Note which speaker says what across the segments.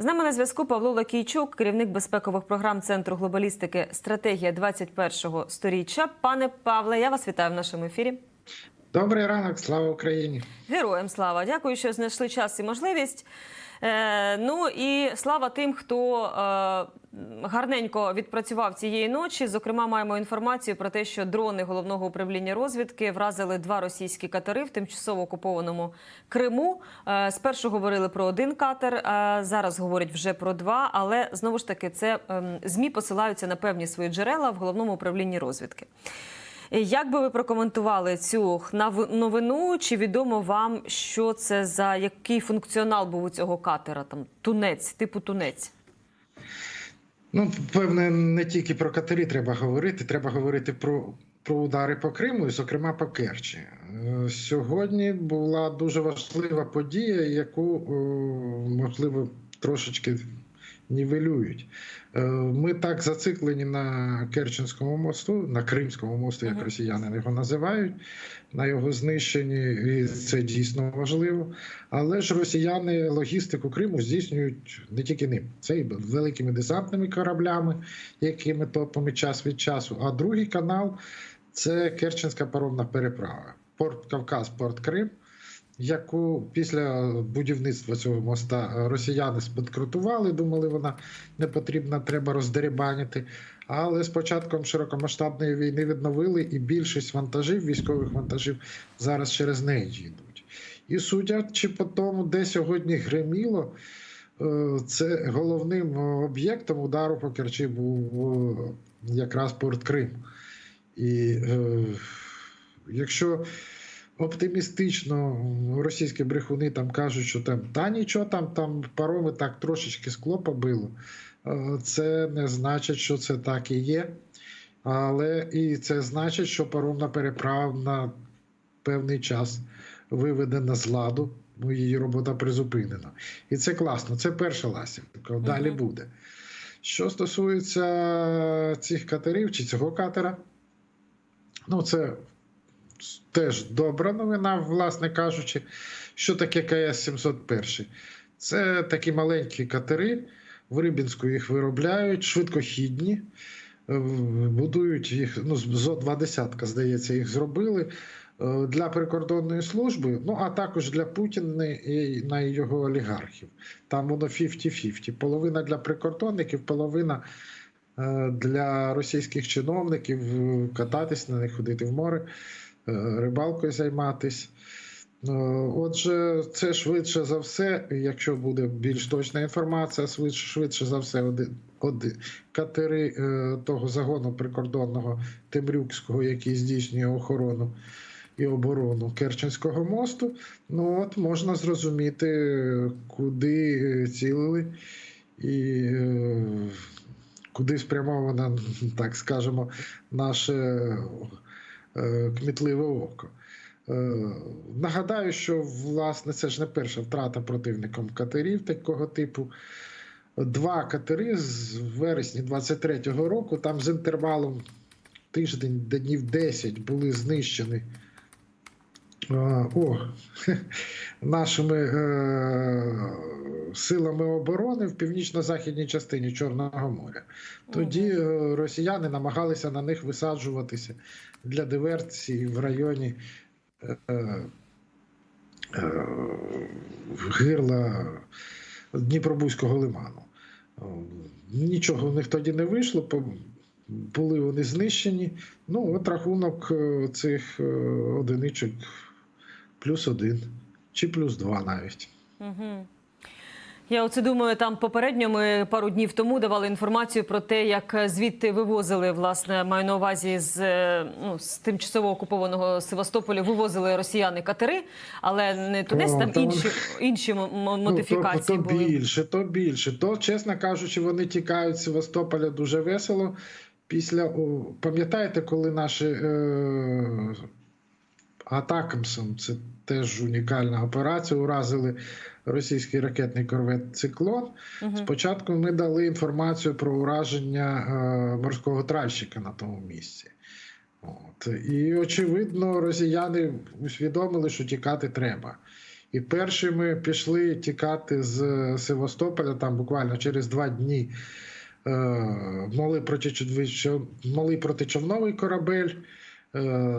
Speaker 1: З нами на зв'язку Павло Лакійчук, керівник безпекових програм Центру глобалістики Стратегія 21-го сторіччя. Пане Павле, я вас вітаю в нашому ефірі.
Speaker 2: Добрий ранок, слава Україні!
Speaker 1: Героям слава! Дякую, що знайшли час і можливість. Е, ну і слава тим, хто е, гарненько відпрацював цієї ночі. Зокрема, маємо інформацію про те, що дрони головного управління розвідки вразили два російські катери в тимчасово окупованому Криму. Е, спершу говорили про один катер, а зараз говорять вже про два. Але знову ж таки, це ем, змі посилаються на певні свої джерела в головному управлінні розвідки. Як би ви прокоментували цю новину? Чи відомо вам, що це за який функціонал був у цього катера? Там тунець, типу тунець?
Speaker 2: Ну, певне, не тільки про катері треба говорити, треба говорити про, про удари по Криму, і, зокрема, по Керчі. Е, Сьогодні була дуже важлива подія, яку, е, можливо, трошечки нівелюють. Е, Ми так зациклені на Керченському мосту, на Кримському мосту, як росіяни його називають, на його знищенні, і це дійсно важливо. Але ж росіяни логістику Криму здійснюють не тільки ним, це і великими десантними кораблями, якими топами час від часу. А другий канал це Керченська паромна переправа. Порт Кавказ, порт Крим, яку після будівництва цього моста росіяни спанкрутували, думали, вона не потрібна, треба роздерибанити. Але з початком широкомасштабної війни відновили, і більшість вантажів, військових вантажів, зараз через неї їдуть. І судячи по тому, де сьогодні гриміло, е, це головним об'єктом удару по Керчі був е, якраз порт Крим. І е, якщо оптимістично російські брехуни там кажуть, що там та нічого там, там пароми так трошечки скло побило, е, це не значить, що це так і є. Але і це значить, що паромна переправа на певний час виведена з ладу, ну, її робота призупинена. І це класно, це перша ластівка. Далі
Speaker 1: Мгм.
Speaker 2: буде. Що стосується цих катерів чи цього катера, ну це теж добра новина, власне кажучи. Що таке КС-701? Це такі маленькі катери. В Рибінську їх виробляють, швидкохідні. Е, Будують їх, ну, зо два десятка, здається, їх зробили е, для прикордонної служби, ну а також для Путіна і на його олігархів. Там воно 50-50. Половина для прикордонників, половина е, для російських чиновників кататись на них, ходити в море, рибалкою займатись. Е, Отже, це швидше за все, якщо буде більш точна інформація, швидше, швидше за все, один, один, катери е, того загону прикордонного Темрюкського, який здійснює охорону і оборону Керченського мосту. Ну от можна зрозуміти, е, куди цілили і е, куди спрямовано, так скажемо, наше е, кмітливе око. Е, Нагадаю, що власне це ж не перша втрата противником катерів такого типу. Два катери з вересня 23-го року, там з інтервалом тиждень, днів 10 були знищені е, о, нашими е, силами оборони в північно-західній частині Чорного моря. Тоді е, росіяни намагалися на них висаджуватися для диверсії в районі е, е, гирла Дніпробузького лиману. Е, Нічого в них тоді не вийшло, були вони знищені. Ну, от рахунок е, цих е, одиничок плюс один чи плюс два навіть.
Speaker 1: Угу. Я оце думаю, там попередньо ми пару днів тому давали інформацію про те, як звідти вивозили, власне, маю на увазі з, е, ну, з тимчасово окупованого Севастополя вивозили росіяни катери, але не тунець,
Speaker 2: О,
Speaker 1: там
Speaker 2: там-
Speaker 1: інші, інші м- модифікації
Speaker 2: ну, то, то
Speaker 1: були.
Speaker 2: більше, то більше. То, чесно кажучи, вони тікають з Севастополя дуже весело. Після пам'ятаєте, коли наші е, Атакамсом, це теж унікальна операція, уразили російський ракетний корвет Циклон.
Speaker 1: Мгм.
Speaker 2: Спочатку ми дали інформацію про ураження е, морського тральщика на тому місці. От. І, очевидно, росіяни усвідомили, що тікати треба. І першими пішли тікати з Севастополя там буквально через два дні. Е, малий, протичов- малий протичовновий корабель, е,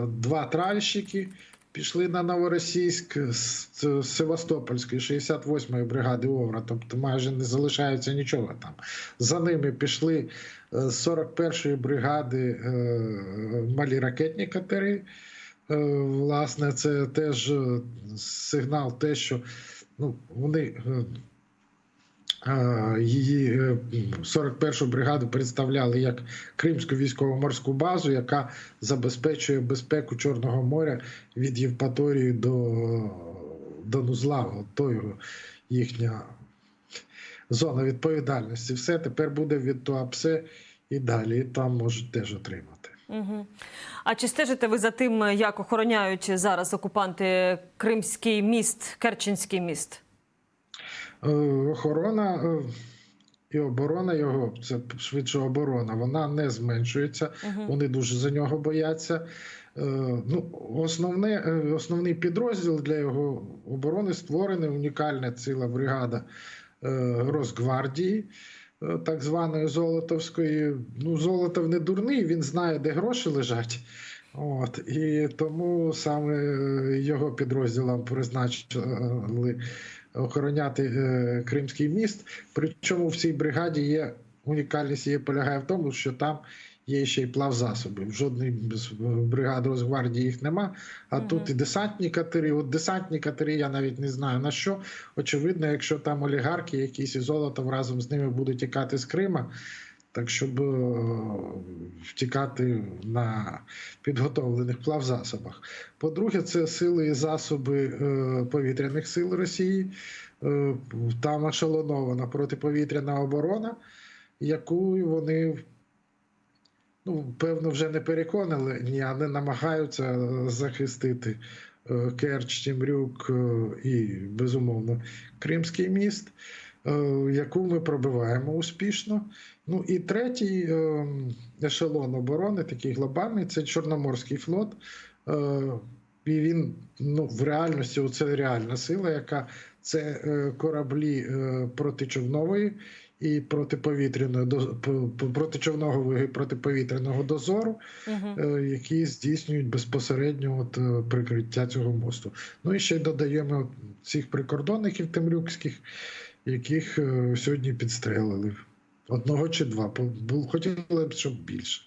Speaker 2: два тральщики пішли на Новоросійськ з, Севастопольської 68-ї бригади ОВРА, тобто майже не залишається нічого там. За ними пішли е, з 41-ї бригади е, малі ракетні катери. Е, Власне, це теж е, сигнал, те, що ну, вони е, е, її е, 41-ту бригаду представляли як Кримську військово-морську базу, яка забезпечує безпеку Чорного моря від Євпаторії до, до. То його їхня зона відповідальності. Все тепер буде від Туапсе і далі. Там можуть теж отримати.
Speaker 1: Угу. А чи стежите ви за тим, як охороняють зараз окупанти Кримський міст, Керченський міст?
Speaker 2: Е, охорона е, і оборона його, це швидше оборона, вона не зменшується.
Speaker 1: Угу.
Speaker 2: Вони дуже за нього бояться. Е, Ну, основне, основний підрозділ для його оборони створений унікальна ціла бригада Росгвардії, так званої Золотовської. Ну, Золотов не дурний, він знає, де гроші лежать. От, і тому саме його підрозділам призначили охороняти е, Кримський міст. Причому в цій бригаді є унікальність її полягає в тому, що там є ще й плавзасоби. засобів. Жодної з бригад Росгвардії їх нема. А
Speaker 1: угу.
Speaker 2: тут і десантні катери. От десантні катери я навіть не знаю на що. Очевидно, якщо там олігархи, якісь і золотом разом з ними будуть тікати з Крима. Так, щоб е, втікати на підготовлених плавзасобах. По-друге, це сили і засоби е, повітряних сил Росії. Е, Там ешелонована протиповітряна оборона, яку вони ну, певно вже не переконали, а не намагаються захистити Керч, Тімрюк і, безумовно, Кримський міст, яку ми пробиваємо успішно. Ну і третій е, ешелон оборони, такий глобальний, це Чорноморський флот. Е, І він ну, в реальності це реальна сила, яка це е, кораблі е, протичовнової і протиповітряної протичовного і протиповітряного дозору,
Speaker 1: Угу.
Speaker 2: е, які здійснюють безпосередньо от, е, прикриття цього мосту. Ну і ще додаємо цих прикордонників темрюкських, яких е, сьогодні підстрелили. Одного чи два. Хотіли б, щоб більше.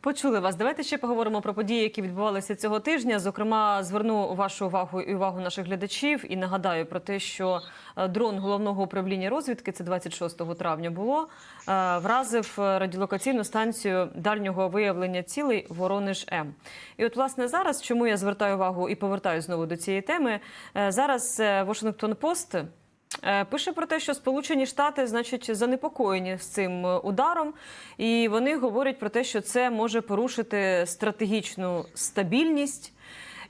Speaker 1: Почули вас. Давайте ще поговоримо про події, які відбувалися цього тижня. Зокрема, зверну вашу увагу і увагу наших глядачів і нагадаю про те, що е, дрон головного управління розвідки, це 26 травня було, е, вразив радіолокаційну станцію дальнього виявлення цілей Воронеж М. І от, власне, зараз, чому я звертаю увагу і повертаю знову до цієї теми, зараз Washington Е, Пише про те, що Сполучені Штати, значить, занепокоєні з цим е, ударом, і вони говорять про те, що це може порушити стратегічну стабільність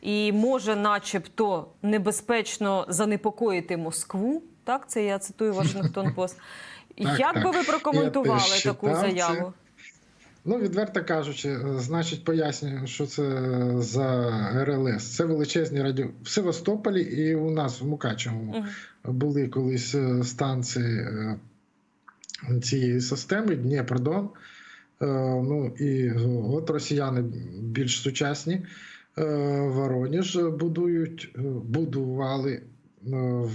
Speaker 1: і може, начебто, небезпечно занепокоїти Москву. Так, це я цитую Вашингтон Пост. Як би ви прокоментували таку заяву?
Speaker 2: Ну, відверто кажучи, е, значить, пояснюю, що це за РЛС. Це величезні радіо в Севастополі і у нас в Мукачевому
Speaker 1: Мгм.
Speaker 2: були колись е, станції е, цієї системи Днєпродон. Е, Ну і е, от росіяни більш сучасні е, Вороніж будують, е, будували е,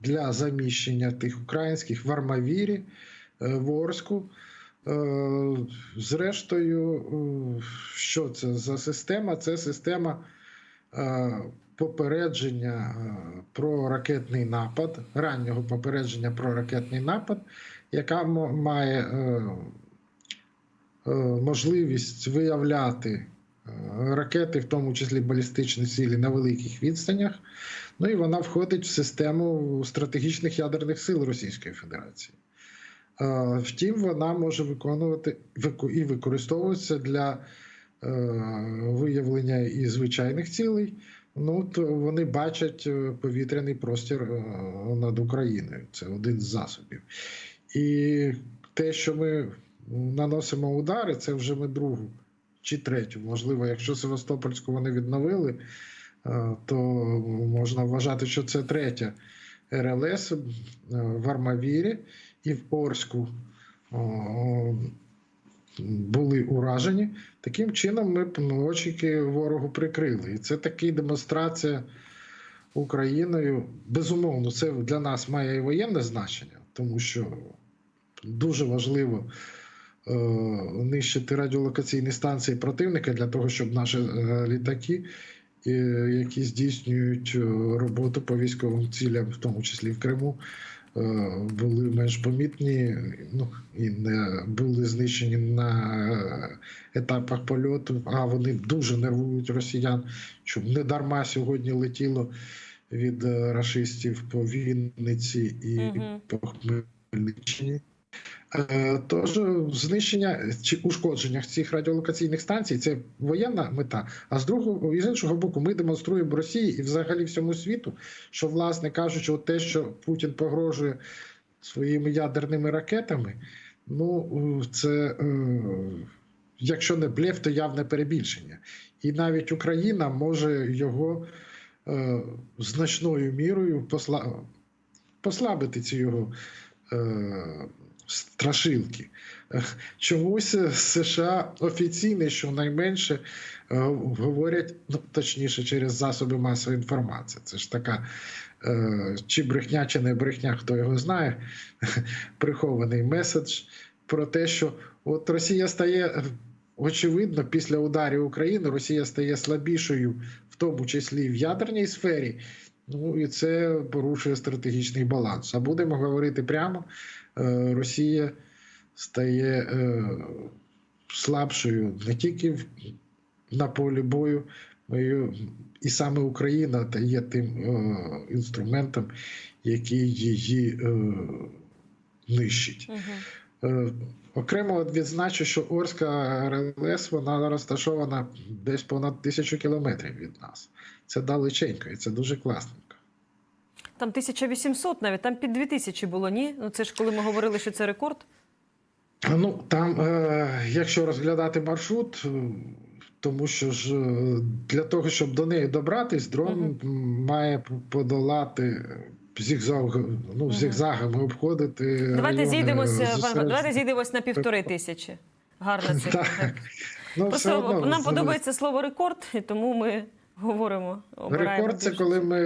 Speaker 2: для заміщення тих українських в Армавірі, е, в Орську. Е, Зрештою, е, що це за система? Це система е, попередження про ракетний напад, раннього попередження про ракетний напад, яка має можливість виявляти ракети, в тому числі балістичні цілі, на великих відстанях. Ну і вона входить в систему стратегічних ядерних сил Російської Федерації. Е, Втім, вона може виконувати і використовуватися для е, виявлення і звичайних цілей. Ну, то вони бачать е, повітряний простір над Україною. Це один з засобів. І те, що ми наносимо удари, це вже ми другу чи третю. Можливо, якщо Севастопольську вони відновили, то можна вважати, що це третя РЛС е, в Армавірі і в Орську були уражені. Таким чином ми б очі ворогу прикрили. І це така демонстрація Україною. Безумовно, це для нас має і воєнне значення, тому що дуже важливо е, нищити радіолокаційні станції противника для того, щоб наші е, літаки, е, які здійснюють е, роботу по військовим цілям, в тому числі в Криму, е, були менш помітні, ну і не були знищені на е, етапах польоту. А вони дуже нервують росіян, щоб не дарма сьогодні летіло від е, рашистів по Вінниці і
Speaker 1: Мгм.
Speaker 2: по Хмельниччині. Е, Тож знищення чи ушкодження цих радіолокаційних станцій це воєнна мета. А з другого і з іншого боку, ми демонструємо Росії і взагалі всьому світу, що, власне кажучи, те, що Путін погрожує своїми ядерними ракетами, ну це е, якщо не блеф, то явне перебільшення. І навіть Україна може його е, значною мірою посла... послабити ці його страшилки. Чомусь США офіційно, щонайменше, е, говорять, ну точніше, через засоби масової інформації. Це ж така е, чи брехня, чи не брехня, хто його знає, прихований меседж про те, що от Росія стає. е, Очевидно, після ударів України Росія стає слабішою, в тому числі в ядерній сфері, Ну і це порушує стратегічний баланс. А будемо говорити прямо: Росія стає е, слабшою не тільки на полі бою, і саме Україна є тим е, інструментом, який її е, нищить.
Speaker 1: Угу.
Speaker 2: Е, Окремо відзначу, що Орська РЛС вона розташована десь понад тисячу кілометрів від нас. Це далеченько, і це дуже класненько.
Speaker 1: Там 1800 навіть, там під 2000 було, ні? Ну це ж коли ми говорили, що це рекорд.
Speaker 2: Ну там, е, якщо розглядати маршрут, е, тому що ж е, для того, щоб до неї добратись, дрон
Speaker 1: Мгм.
Speaker 2: м, має подолати зігзаг, ну,
Speaker 1: Мгм.
Speaker 2: зігзагами обходити.
Speaker 1: Давайте зійдемося,
Speaker 2: зосередження.
Speaker 1: давайте зійдемось на півтори тисячі. Гарна цифра.
Speaker 2: Так.
Speaker 1: так.
Speaker 2: Ну,
Speaker 1: Просто
Speaker 2: одно,
Speaker 1: нам подобається слово рекорд, і тому ми говоримо.
Speaker 2: Рекорд це
Speaker 1: більше.
Speaker 2: коли ми.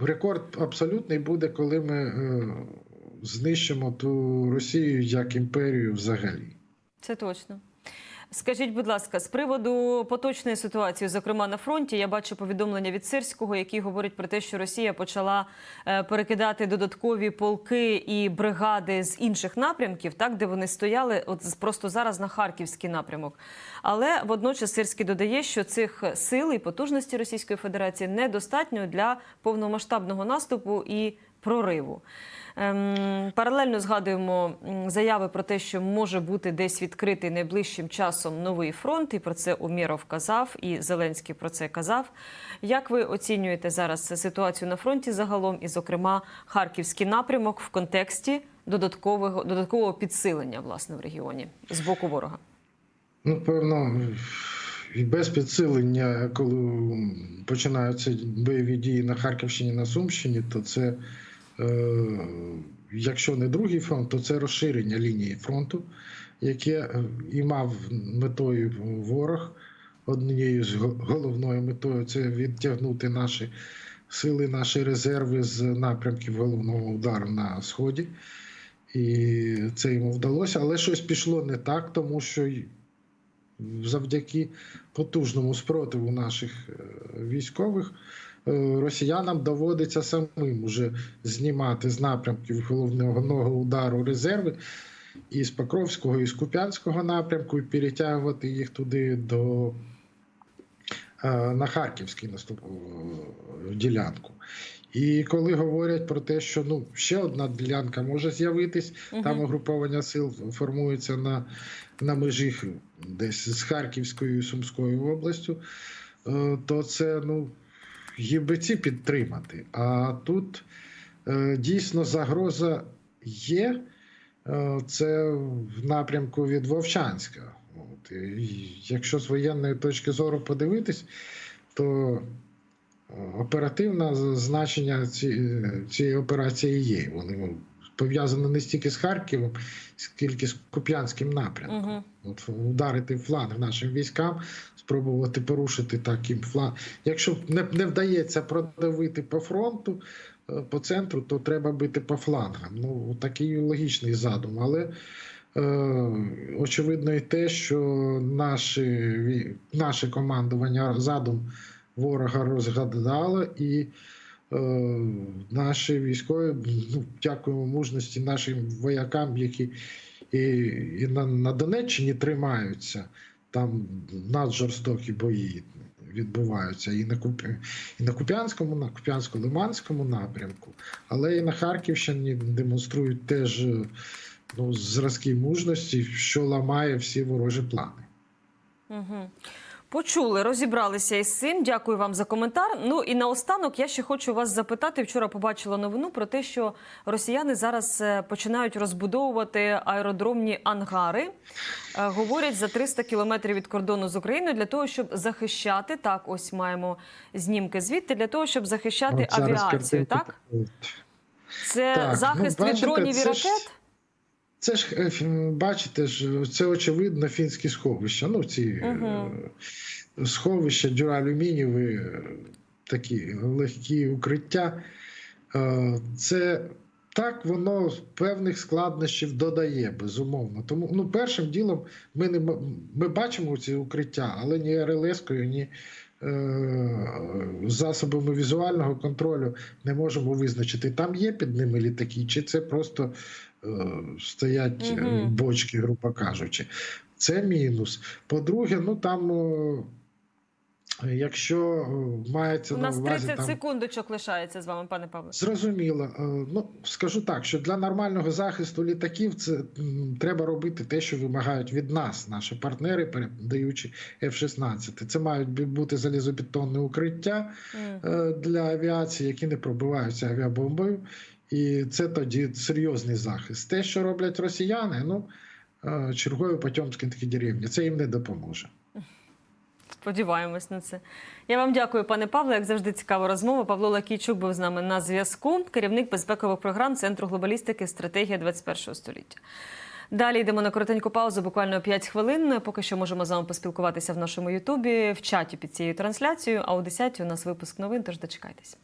Speaker 2: Рекорд абсолютний буде, коли ми е, знищимо ту Росію як імперію взагалі.
Speaker 1: Це точно. Скажіть, будь ласка, з приводу поточної ситуації, зокрема на фронті, я бачу повідомлення від Сирського, який говорить про те, що Росія почала е, перекидати додаткові полки і бригади з інших напрямків, так де вони стояли, от просто зараз на харківський напрямок. Але водночас Сирський додає, що цих сил і потужності Російської Федерації недостатньо для повномасштабного наступу і прориву. Ем, паралельно згадуємо заяви про те, що може бути десь відкритий найближчим часом новий фронт, і про це Умєров казав, і Зеленський про це казав. Як ви оцінюєте зараз ситуацію на фронті загалом, і, зокрема, харківський напрямок в контексті додаткового додаткового підсилення власне в регіоні з боку ворога?
Speaker 2: Ну, певно, і без підсилення, коли починаються бойові дії на Харківщині, на Сумщині, то це, якщо не другий фронт, то це розширення лінії фронту, яке е, і мав метою ворог. Однією з головною метою це відтягнути наші сили, наші резерви з напрямків головного удару на сході. І це йому вдалося, але щось пішло не так, тому що завдяки потужному спротиву наших е, військових е, росіянам доводиться самим уже знімати з напрямків головного удару резерви і з Покровського, і з Куп'янського напрямку, і перетягувати їх туди до е, на Харківський наступ е, ділянку. І коли говорять про те, що ну ще одна ділянка може з'явитись, там угруповання сил формується на, на межі десь з Харківською і Сумською областю, е, то це ну ці підтримати. А тут е, дійсно загроза є. Е, Це в напрямку від Вовчанська. От, і якщо з воєнної точки зору подивитись, то оперативне значення ці- цієї операції є. Вони ну, пов'язані не стільки з Харковом, скільки з Куп'янським напрямком.
Speaker 1: Угу.
Speaker 2: От ударити в фланг нашим військам, спробувати порушити таким фланг. Якщо не, не вдається продавити по фронту, е, по центру, то треба бити по флангам. Ну, такий логічний задум. Але е, очевидно і те, що наші, наше командування задум ворога розгадало і. е, Наші військові ну, дякуємо мужності нашим воякам, які і, і на, на Донеччині тримаються. Там наджорстокі бої відбуваються і на Куп... і на Куп'янському, на Куп'янсько-Лиманському напрямку, але і на Харківщині демонструють теж ну, зразки мужності, що ламає всі ворожі плани.
Speaker 1: Угу. Почули, розібралися із цим. Дякую вам за коментар. Ну і наостанок я ще хочу вас запитати. Вчора побачила новину про те, що росіяни зараз е, починають розбудовувати аеродромні ангари. Е, Говорять за 300 кілометрів від кордону з Україною для того, щоб захищати так. Ось маємо знімки звідти для того, щоб захищати авіацію. Так це
Speaker 2: Так, ну,
Speaker 1: захист від дронів і
Speaker 2: це ж-
Speaker 1: ракет.
Speaker 2: Це ж е, бачите ж, це очевидно фінські сховища. Ну, ці е, сховища дюралюмінієві, е, такі легкі укриття. Е, Це так воно певних складнощів додає, безумовно. Тому ну, першим ділом ми не ми бачимо ці укриття, але ні РЛС-кою, ні е, засобами візуального контролю не можемо визначити, там є під ними літаки, чи це просто е, стоять е,
Speaker 1: Мгм.
Speaker 2: бочки, грубо кажучи. Це мінус. По-друге, ну там. Якщо е, мається
Speaker 1: У
Speaker 2: на
Speaker 1: нас
Speaker 2: увазі
Speaker 1: 30
Speaker 2: там
Speaker 1: секундочок лишається з вами, пане Павло.
Speaker 2: Зрозуміло. Ну скажу так, що для нормального захисту літаків це треба робити те, що вимагають від нас, наші партнери, передаючи F-16. Це мають бути залізобетонне укриття е, для авіації, які не пробиваються авіабомбою. І це тоді серйозний захист. Те, що роблять росіяни, ну е, чергові Потьомські такі деревні, це їм не допоможе.
Speaker 1: Сподіваємось на це. Я вам дякую, пане Павло. Як завжди, цікава розмова. Павло Лакійчук був з нами на зв'язку. Керівник безпекових програм Центру глобалістики Стратегія 21 століття. Далі йдемо на коротеньку паузу, буквально 5 хвилин. Поки що можемо з вами поспілкуватися в нашому Ютубі, в чаті під цією трансляцією. А о 10 у нас випуск новин, тож дочекайтесь.